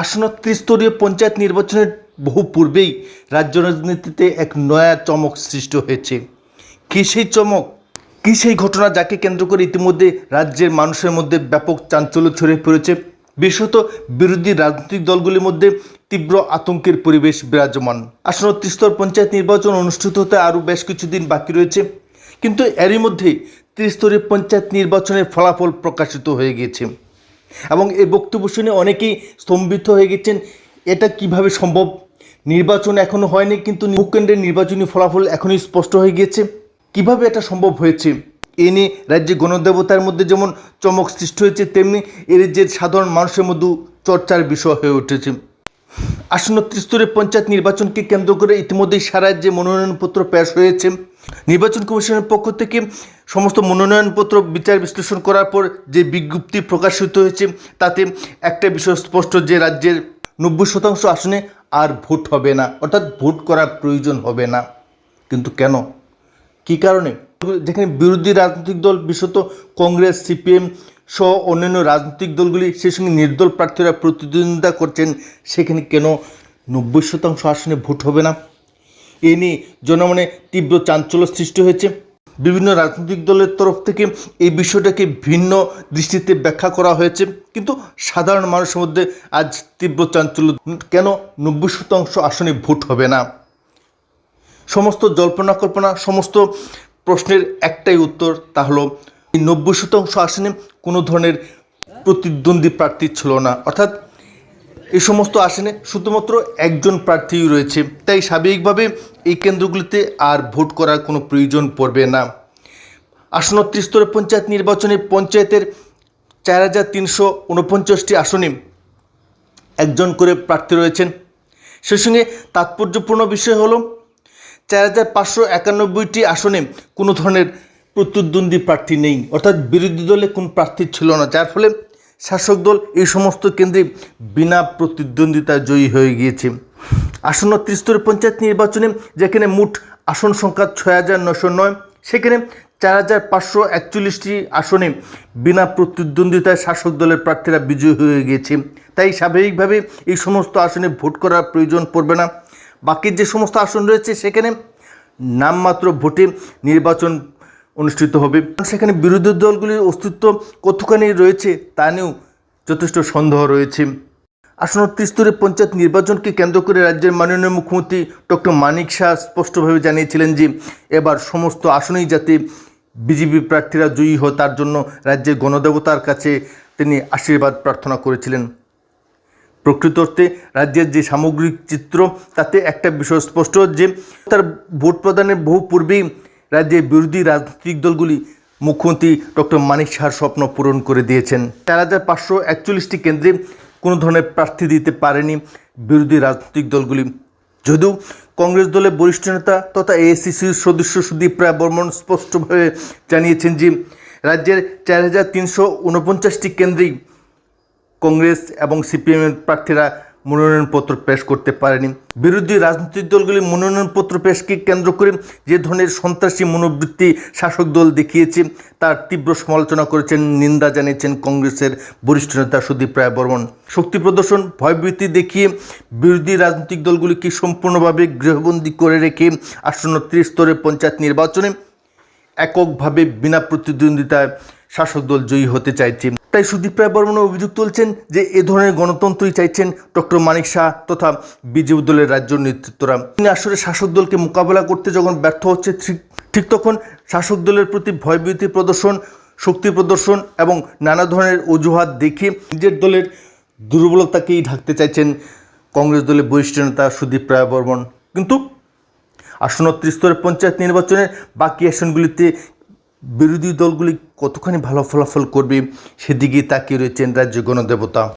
আসন্ন ত্রিস্তরীয় পঞ্চায়েত নির্বাচনের বহু পূর্বেই রাজ্য রাজনীতিতে এক নয়া চমক সৃষ্টি হয়েছে। কী সেই চমক? কী সেই ঘটনা যাকে কেন্দ্র করে ইতিমধ্যে রাজ্যের মানুষের মধ্যে ব্যাপক চাঞ্চল্য ছড়িয়ে পড়েছে? বিশেষত বিরোধী রাজনৈতিক দলগুলির মধ্যে তীব্র আতঙ্কের পরিবেশ বিরাজমান। আসন্ন ত্রিস্তর পঞ্চায়েত নির্বাচন অনুষ্ঠিত হতে আরও বেশ কিছুদিন বাকি রয়েছে। কিন্তু এরই মধ্যে ত্রিস্তরীয় পঞ্চায়েত নির্বাচনের ফলাফল প্রকাশিত হয়ে গিয়েছে। এবং এই বক্তব্য শুনে অনেকেই স্তম্ভিত হয়ে গেছেন, এটা কীভাবে সম্ভব? নির্বাচন এখনও হয়নি, কিন্তু ভূকেন্দ্রের নির্বাচনী ফলাফল এখনই স্পষ্ট হয়ে গিয়েছে। কীভাবে এটা সম্ভব হয়েছে? এ নিয়ে রাজ্যে গণদেবতার মধ্যে যেমন চমক সৃষ্টি হয়েছে, তেমনি এর যে সাধারণ মানুষের মধ্যে চর্চার বিষয় হয়ে উঠেছে। আসন্ন ত্রিস্তরের পঞ্চায়েত নির্বাচনকে কেন্দ্র করে ইতিমধ্যেই সারা রাজ্যে মনোনয়নপত্র পেশ হয়েছে। নির্বাচন কমিশনের পক্ষ থেকে সমস্ত মনোনয়নপত্র বিচার বিশ্লেষণ করার পর যে বিজ্ঞপ্তি প্রকাশিত হয়েছে, তাতে একটা বিষয় স্পষ্ট যে রাজ্যের নব্বই শতাংশ আসনে আর ভোট হবে না। অর্থাৎ ভোট করার প্রয়োজন হবে না। কিন্তু কেন? কী কারণে? যেখানে বিরোধী রাজনৈতিক দল, বিশেষত কংগ্রেস, সিপিএম সহ অন্যান্য রাজনৈতিক দলগুলি সেই সঙ্গে নির্দল প্রার্থীরা প্রতিদ্বন্দ্বিতা করছেন, সেখানে কেন নব্বই শতাংশ আসনে ভোট হবে না? এ নিয়ে জনমনে তীব্র চাঞ্চল্য সৃষ্টি হয়েছে। বিভিন্ন রাজনৈতিক দলের তরফ থেকে এই বিষয়টাকে ভিন্ন দৃষ্টিতে ব্যাখ্যা করা হয়েছে। কিন্তু সাধারণ মানুষের মধ্যে আজ তীব্র চাঞ্চল্য। কেন নব্বই শতাংশ আসনে ভোট হবে না? সমস্ত জল্পনা কল্পনা, সমস্ত প্রশ্নের একটাই উত্তর তা হলো নব্বই শতাংশ আসনে কোনো ধরনের প্রতিদ্বন্দ্বী প্রার্থী ছিল না। অর্থাৎ এই সমস্ত আসনে শুধুমাত্র একজন প্রার্থীই রয়েছে। তাই স্বাভাবিকভাবে এই কেন্দ্রগুলিতে আর ভোট করার কোনো প্রয়োজন পড়বে না। আসন্ন ত্রিস্তর পঞ্চায়েত নির্বাচনে পঞ্চায়েতের চার হাজার তিনশো উনপঞ্চাশটি আসনে একজন করে প্রার্থী রয়েছেন। সেই সঙ্গে তাৎপর্যপূর্ণ বিষয় হলো, চার হাজার পাঁচশো একানব্বইটি আসনে কোনো ধরনের প্রতিদ্বন্দ্বী প্রার্থী নেই। অর্থাৎ বিরোধী দলে কোন প্রার্থী ছিল না। যার ফলে শাসক দল এই সমস্ত কেন্দ্রে বিনা প্রতিদ্বন্দ্বিতায় জয়ী হয়ে গিয়েছে। আসন্ন ত্রিস্তরের পঞ্চায়েত নির্বাচনে যেখানে মোট আসন সংখ্যা ছয় হাজার নশো নয়, সেখানে চার হাজার পাঁচশো একচল্লিশটি আসনে বিনা প্রতিদ্বন্দ্বিতায় শাসক দলের প্রার্থীরা বিজয়ী হয়ে গিয়েছে। তাই স্বাভাবিকভাবে এই সমস্ত আসনে ভোট করার প্রয়োজন পড়বে না। বাকি যে সমস্ত আসন রয়েছে, সেখানে নামমাত্র ভোটে নির্বাচন অনুষ্ঠিত হবে। সেখানে বিরোধী দলগুলির অস্তিত্ব কতখানি রয়েছে তা নিয়েও যথেষ্ট সন্দেহ রয়েছে। আসন্ন ত্রিস্তরের পঞ্চায়েত নির্বাচনকে কেন্দ্র করে রাজ্যের মাননীয় মুখ্যমন্ত্রী ডক্টর মানিক শাহ স্পষ্টভাবে জানিয়েছিলেন যে, এবার সমস্ত আসনেই যাতে বিজেপি প্রার্থীরা জয়ী হয়, তার জন্য রাজ্যের গণদেবতার কাছে তিনি আশীর্বাদ প্রার্থনা করেছিলেন। প্রকৃত অর্থে রাজ্যের যে সামগ্রিক চিত্র, তাতে একটা বিষয় স্পষ্ট যে, তার ভোট প্রদানের বহু পূর্বেই রাজ্যের বিরোধী রাজনৈতিক দলগুলি মুখ্যমন্ত্রী ডক্টর মানিক শাহর স্বপ্ন পূরণ করে দিয়েছেন। চার হাজার পাঁচশো একচল্লিশটি কেন্দ্রে কোনো ধরনের প্রার্থী দিতে পারেনি বিরোধী রাজনৈতিক দলগুলি। যদিও কংগ্রেস দলের বরিষ্ঠ নেতা তথা এআইসিসির সদস্য সুদীপ রায় বর্মন স্পষ্টভাবে জানিয়েছেন যে, রাজ্যের চার হাজার তিনশো উনপঞ্চাশটি কেন্দ্রেই কংগ্রেস এবং সিপিএমের প্রার্থীরা মনোনয়নপত্র পেশ করতে পারেনি। বিরোধী রাজনৈতিক দলগুলি মনোনয়নপত্র পেশকে কেন্দ্র করে যে ধরনের সন্ত্রাসী মনোবৃত্তি শাসক দল দেখিয়েছে, তার তীব্র সমালোচনা করেছেন, নিন্দা জানিয়েছেন কংগ্রেসের বরিষ্ঠ নেতা সুদীপ রায় বর্মন। শক্তি প্রদর্শন, ভয়ভীতি দেখিয়ে বিরোধী রাজনৈতিক দলগুলিকে সম্পূর্ণভাবে গৃহবন্দী করে রেখে আসন্ন ত্রিস্তরের পঞ্চায়েত নির্বাচনে এককভাবে বিনা প্রতিদ্বন্দ্বিতায় শাসক দল জয়ী হতে চাইছে? তাই সুদীপ রায় বর্মন অভিযোগ তুলছেন যে এ ধরনের গণতন্ত্রই চাইছেন ডক্টর মানিক শাহ তথা বিজেপি দলের রাজ্য নেতৃত্বরা। তিনি আসলে শাসক দলকে মোকাবেলা করতে যখন ব্যর্থ হচ্ছে ঠিক তখন শাসক দলের প্রতি ভয়ভীতি প্রদর্শন, শক্তি প্রদর্শন এবং নানা ধরনের অজুহাত দেখিয়ে নিজের দলের দুর্বলতাকেই ঢাকতে চাইছেন কংগ্রেস দলের বরিষ্ঠ নেতা সুদীপ রায় বর্মন। কিন্তু আসন্ন ত্রিস্তরের পঞ্চায়েত নির্বাচনের বাকি আসনগুলিতে বিরোধী দলগুলি কতখানি ভালো ফলাফল করবে সেদিকে তাকিয়ে রয়েছেন রাজ্য গণদেবতা।